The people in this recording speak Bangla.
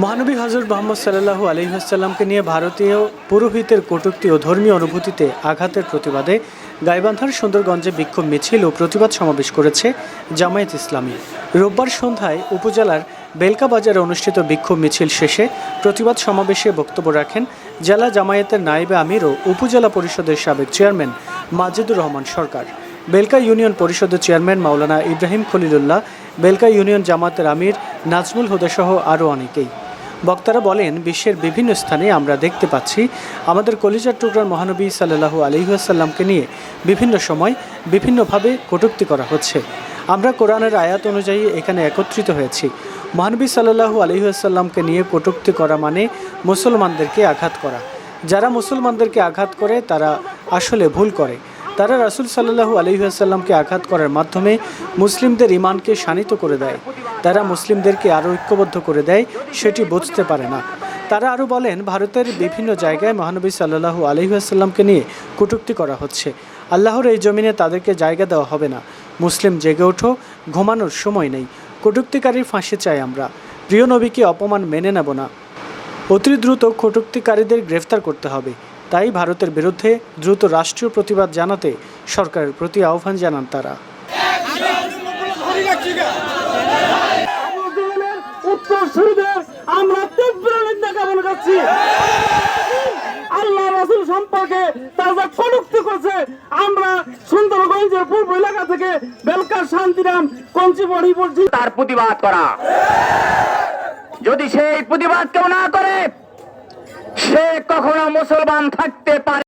মহানবী হজরত মোহাম্মদ সাল্লাহু আলহিহাসাল্লামকে নিয়ে ভারতীয় পুরোহিতের কটূক্তি ও ধর্মীয় অনুভূতিতে আঘাতের প্রতিবাদে গাইবান্ধার সুন্দরগঞ্জে বিক্ষোভ মিছিল ও প্রতিবাদ সমাবেশ করেছে জামায়াত ইসলামী। রোববার সন্ধ্যায় উপজেলার বেলকা বাজারে অনুষ্ঠিত বিক্ষোভ মিছিল শেষে প্রতিবাদ সমাবেশে বক্তব্য রাখেন জেলা জামায়াতের নায়েবে আমির ও উপজেলা পরিষদের সাবেক চেয়ারম্যান মাজেদুর রহমান সরকার। বেলকা ইউনিয়ন পরিষদের চেয়ারম্যান মাওলানা ইব্রাহিম খলিলুল্লাহ, বেলকা ইউনিয়ন জামাতের আমির, নাজমুল হুদাসহ আরও অনেকেই। বক্তারা বলেন, বিশ্বের বিভিন্ন স্থানে আমরা দেখতে পাচ্ছি আমাদের কলিজার টুকরার মহানবী সাল্লাহু আলহিহাসাল্লামকে নিয়ে বিভিন্ন সময় বিভিন্নভাবে কটূক্তি করা হচ্ছে। আমরা কোরআনের আয়াত অনুযায়ী এখানে একত্রিত হয়েছি। মহানবী সাল্লাহু আলহিহাসাল্লামকে নিয়ে কটূক্তি করা মানে মুসলমানদেরকে আঘাত করা। যারা মুসলমানদেরকে আঘাত করে, তারা আসলে ভুল করে। তারা রাসুল সাল্লাহু আলহিহাসাল্লামকে আঘাত করার মাধ্যমে মুসলিমদের ইমানকে শানিত করে দেয়। তারা মুসলিমদেরকে আরও ঐক্যবদ্ধ করে দেয়, সেটি বুঝতে পারে না। তারা আরও বলেন, ভারতের বিভিন্ন জায়গায় মহানবী সাল্লাহু আলহিহাসাল্লামকে নিয়ে কটূক্তি করা হচ্ছে। আল্লাহর এই জমিনে তাদেরকে জায়গা দেওয়া হবে না। মুসলিম জেগে ওঠো, ঘুমানোর সময় নেই। কটূক্তিকারীর ফাঁসি চাই আমরা। প্রিয় নবীকে অপমান মেনে নেব না। অতি দ্রুত কটূক্তিকারীদের গ্রেফতার করতে হবে। তাই ভারতের বিরুদ্ধে দ্রুত রাষ্ট্রীয় প্রতিবাদ জানাতে সরকারের প্রতি আহ্বান জানান তারা। সম্পর্কে তারা যা কটূক্তি করছে, আমরা সুন্দরগঞ্জের পূর্ব এলাকা থেকে বেলকার শান্তিরাম কঞ্চি বড়ি বলছি। তার প্রতিবাদ করা। যদি সেই প্রতিবাদ কেউ না করে, সে কখনো মুসলমান থাকতে পারে